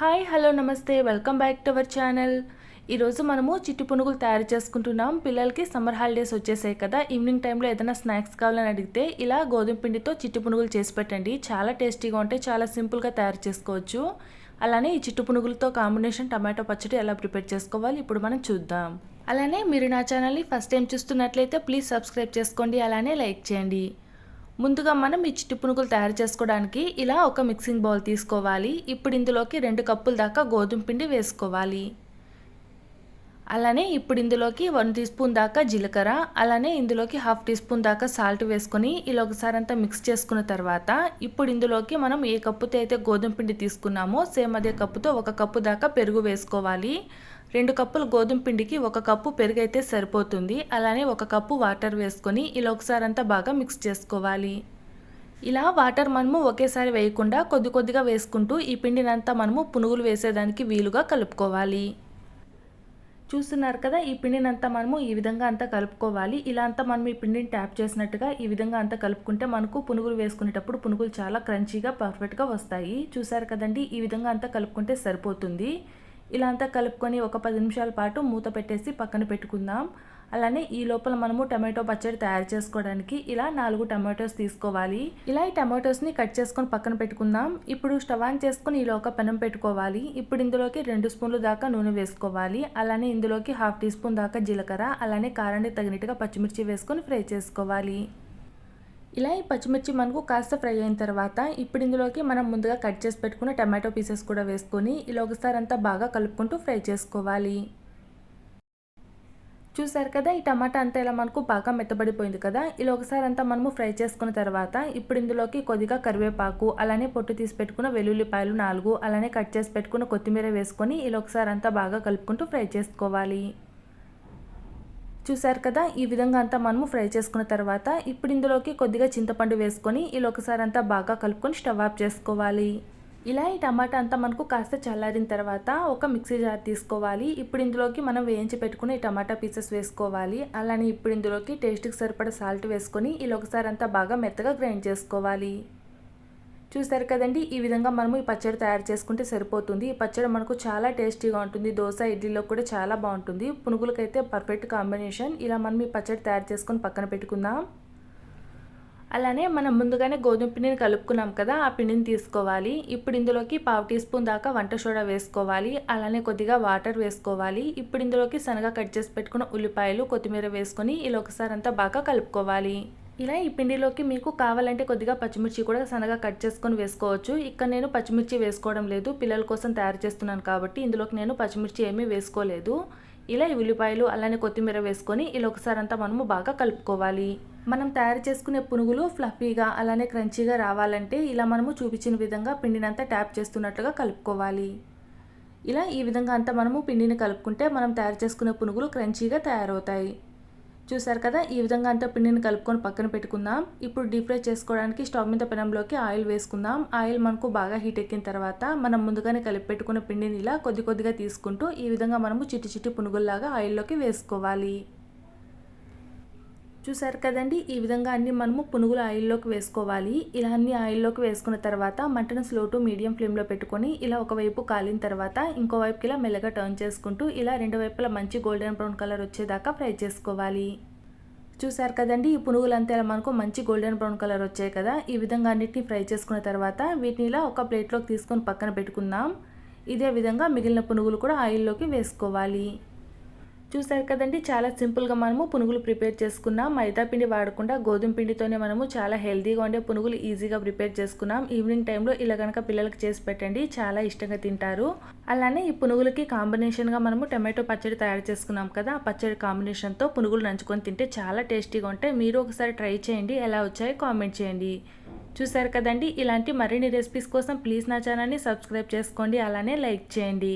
Hi hello namaste welcome back to our channel ఈరోజు మనము చిట్టి పునుగులు తయారు చేసుకుంటున్నాం. పిల్లలకి సమ్మర్ హాలిడేస్ వచ్చేసాయి కదా. ఈవినింగ్ టైంలో ఏదైనా స్నాక్స్ కావాలని అడిగితే ఇలా గోధుమ పిండితో చిట్టి పునుగులు చేసి పెట్టండి. చాలా టేస్టీగా ఉంటాయి. చాలా సింపుల్గా తయారు చేసుకోవచ్చు. అలానే ఈ చిట్టు పునుగులతో కాంబినేషన్ టమాటో పచ్చడి ఎలా ప్రిపేర్ చేసుకోవాలి ఇప్పుడు మనం చూద్దాం. అలానే మీరు నా ఛానల్ని ఫస్ట్ టైం చూస్తున్నట్లయితే ప్లీజ్ సబ్స్క్రైబ్ చేసుకోండి. అలానే లైక్ చేయండి. ముందుగా మనం ఈ చిట్టి పునుగులు తయారు చేసుకోవడానికి ఇలా ఒక మిక్సింగ్ బౌల్ తీసుకోవాలి. ఇప్పుడు ఇందులోకి రెండు కప్పుల దాకా గోధుమ పిండి వేసుకోవాలి. అలానే ఇప్పుడు ఇందులోకి వన్ టీ స్పూన్ దాకా జీలకర్ర అలానే ఇందులోకి హాఫ్ టీ స్పూన్ దాకా సాల్ట్ వేసుకొని ఇలా ఒకసారి అంతా మిక్స్ చేసుకున్న తర్వాత ఇప్పుడు ఇందులోకి మనం ఏ కప్పుతో అయితే గోధుమ పిండి తీసుకున్నామో సేమ్ అదే కప్పుతో ఒక కప్పు దాకా పెరుగు వేసుకోవాలి. రెండు కప్పులు గోధుమ పిండికి ఒక కప్పు పెరుగైతే సరిపోతుంది. అలానే ఒక కప్పు వాటర్ వేసుకొని ఇలా ఒకసారి అంతా బాగా మిక్స్ చేసుకోవాలి. ఇలా వాటర్ మనము ఒకేసారి వేయకుండా కొద్ది కొద్దిగా వేసుకుంటూ ఈ పిండినంతా మనము పునుగులు వేసేదానికి వీలుగా కలుపుకోవాలి. చూస్తున్నారు కదా ఈ పిండినంతా మనము ఈ విధంగా అంతా కలుపుకోవాలి. ఇలా అంతా మనం ఈ పిండిని ట్యాప్ చేసినట్టుగా ఈ విధంగా అంతా కలుపుకుంటే మనకు పునుగులు వేసుకునేటప్పుడు పునుగులు చాలా క్రంచీగా పర్ఫెక్ట్గా వస్తాయి. చూసారు కదండి ఈ విధంగా అంతా కలుపుకుంటే సరిపోతుంది. ఇలా అంతా కలుపుకొని ఒక పది నిమిషాల పాటు మూత పెట్టేసి పక్కన పెట్టుకుందాం. అలానే ఈ లోపల మనము టమాటో పచ్చడి తయారు చేసుకోవడానికి ఇలా నాలుగు టమాటోస్ తీసుకోవాలి. ఇలా ఈ టమాటోస్ని కట్ చేసుకొని పక్కన పెట్టుకుందాం. ఇప్పుడు స్టవ్ ఆన్ చేసుకొని ఇలా ఒక పెనం పెట్టుకోవాలి. ఇప్పుడు ఇందులోకి రెండు స్పూన్లు దాకా నూనె వేసుకోవాలి. అలానే ఇందులోకి హాఫ్ టీ స్పూన్ దాకా జీలకర్ర అలానే కారానికి తగినట్టుగా పచ్చిమిర్చి వేసుకొని ఫ్రై చేసుకోవాలి. ఇలా ఈ పచ్చిమిర్చి మనకు కాస్త ఫ్రై అయిన తర్వాత ఇప్పుడు ఇందులోకి మనం ముందుగా కట్ చేసి పెట్టుకున్న టమాటో పీసెస్ కూడా వేసుకొని ఇలా ఒకసారి అంతా బాగా కలుపుకుంటూ ఫ్రై చేసుకోవాలి. చూసారు కదా ఈ టమాటా అంతా ఇలా మనకు బాగా మెత్తబడిపోయింది కదా ఇలా ఒకసారి అంతా మనము ఫ్రై చేసుకున్న తర్వాత ఇప్పుడు ఇందులోకి కొద్దిగా కరివేపాకు అలానే పొట్టు తీసి పెట్టుకున్న వెల్లుల్లిపాయలు నాలుగు అలానే కట్ చేసి పెట్టుకున్న కొత్తిమీర వేసుకొని ఇలా ఒకసారి అంతా బాగా కలుపుకుంటూ ఫ్రై చేసుకోవాలి. చూసారు కదా ఈ విధంగా అంతా మనము ఫ్రై చేసుకున్న తర్వాత ఇప్పుడు ఇందులోకి కొద్దిగా చింతపండు వేసుకొని ఇలా ఒకసారి అంతా బాగా కలుపుకొని స్టవ్ ఆఫ్ చేసుకోవాలి. ఇలా ఈ టమాటా అంతా మనకు కాస్త చల్లారిన తర్వాత ఒక మిక్సీ జార్ తీసుకోవాలి. ఇప్పుడు ఇందులోకి మనం వేయించి పెట్టుకుని ఈ టమాటా పీసెస్ వేసుకోవాలి. అలానే ఇప్పుడు ఇందులోకి టేస్ట్కి సరిపడా సాల్ట్ వేసుకొని ఇలా ఒకసారి అంతా బాగా మెత్తగా గ్రైండ్ చేసుకోవాలి. చూసారు కదండి ఈ విధంగా మనము ఈ పచ్చడి తయారు చేసుకుంటే సరిపోతుంది. ఈ పచ్చడి మనకు చాలా టేస్టీగా ఉంటుంది. దోశ ఇడ్లీలో కూడా చాలా బాగుంటుంది. పునుగులకైతే పర్ఫెక్ట్ కాంబినేషన్. ఇలా మనం ఈ పచ్చడి తయారు చేసుకొని పక్కన పెట్టుకుందాం. అలానే మనం ముందుగానే గోధుమ పిండిని కలుపుకున్నాం కదా ఆ పిండిని తీసుకోవాలి. ఇప్పుడు ఇందులోకి పావు టీ స్పూన్ దాకా వంట సోడా వేసుకోవాలి. అలానే కొద్దిగా వాటర్ వేసుకోవాలి. ఇప్పుడు ఇందులోకి సన్నగా కట్ చేసి పెట్టుకున్న ఉల్లిపాయలు కొత్తిమీర వేసుకొని ఇలా ఒకసారి అంతా బాగా కలుపుకోవాలి. ఇలా ఈ పిండిలోకి మీకు కావాలంటే కొద్దిగా పచ్చిమిర్చి కూడా సన్నగా కట్ చేసుకొని వేసుకోవచ్చు. ఇక్కడ నేను పచ్చిమిర్చి వేసుకోవడం లేదు. పిల్లల కోసం తయారు చేస్తున్నాను కాబట్టి ఇందులోకి నేను పచ్చిమిర్చి ఏమీ వేసుకోలేదు. ఇలా ఈ ఉల్లిపాయలు అలానే కొత్తిమీర వేసుకొని ఇలా ఒకసారి అంతా మనము బాగా కలుపుకోవాలి. మనం తయారు చేసుకునే పునుగులు ఫ్లఫీగా అలానే క్రంచీగా రావాలంటే ఇలా మనము చూపించిన విధంగా పిండినంతా ట్యాప్ చేస్తున్నట్లుగా కలుపుకోవాలి. ఇలా ఈ విధంగా అంతా మనము పిండిని కలుపుకుంటే మనం తయారు చేసుకునే పునుగులు క్రంచీగా తయారవుతాయి. చూసారు కదా? ఈ విధంగా అంతా పిండిని కలుపుకొని పక్కన పెట్టుకుందాం. ఇప్పుడు డీప్ ఫ్రై చేసుకోవడానికి స్టవ్ మీద పెనంలోకి ఆయిల్ వేసుకుందాం. ఆయిల్ మనకు బాగా హీట్ ఎక్కిన తర్వాత మనం ముందుగానే కలిపి పెట్టుకున్న పిండిని ఇలా కొద్ది కొద్దిగా తీసుకుంటూ ఈ విధంగా మనము చిట్టి చిట్టి పునుగుల్లాగా ఆయిల్లోకి వేసుకోవాలి. చూసారు కదండి ఈ విధంగా అన్ని మనము పునుగులు ఆయిల్లోకి వేసుకోవాలి. ఇలా అన్ని ఆయిల్లోకి వేసుకున్న తర్వాత మంటను స్లో టు మీడియం ఫ్లేమ్లో పెట్టుకొని ఇలా ఒకవైపు కాలిన తర్వాత ఇంకోవైపుకి ఇలా మెల్లగా టర్న్ చేసుకుంటూ ఇలా రెండు వైపులా మంచి గోల్డెన్ బ్రౌన్ కలర్ వచ్చేదాకా ఫ్రై చేసుకోవాలి. చూసారు కదండి ఈ పునుగులంతా ఇలా మనకు మంచి గోల్డెన్ బ్రౌన్ కలర్ వచ్చాయి కదా. ఈ విధంగా అన్నిటిని ఫ్రై చేసుకున్న తర్వాత వీటిని ఇలా ఒక ప్లేట్లోకి తీసుకొని పక్కన పెట్టుకుందాం. ఇదే విధంగా మిగిలిన పునుగులు కూడా ఆయిల్లోకి వేసుకోవాలి. చూసారు కదండి చాలా సింపుల్గా మనము పునుగులు ప్రిపేర్ చేసుకున్నాం. మైదా పిండి వాడకుండా గోధుమ పిండితోనే మనము చాలా హెల్తీగా ఉండే పునుగులు ఈజీగా ప్రిపేర్ చేసుకున్నాం. ఈవినింగ్ టైంలో ఇలా కనుక పిల్లలకి చేసి పెట్టండి చాలా ఇష్టంగా తింటారు. అలానే ఈ పునుగులకి కాంబినేషన్గా మనము టమాటో పచ్చడి తయారు చేసుకున్నాం కదా ఆ పచ్చడి కాంబినేషన్తో పునుగులు నంచుకొని తింటే చాలా టేస్టీగా ఉంటాయి. మీరు ఒకసారి ట్రై చేయండి ఎలా వచ్చాయో కామెంట్ చేయండి. చూసారు కదండి ఇలాంటి మరిన్ని రెసిపీస్ కోసం ప్లీజ్ నా ఛానల్ని సబ్స్క్రైబ్ చేసుకోండి అలానే లైక్ చేయండి.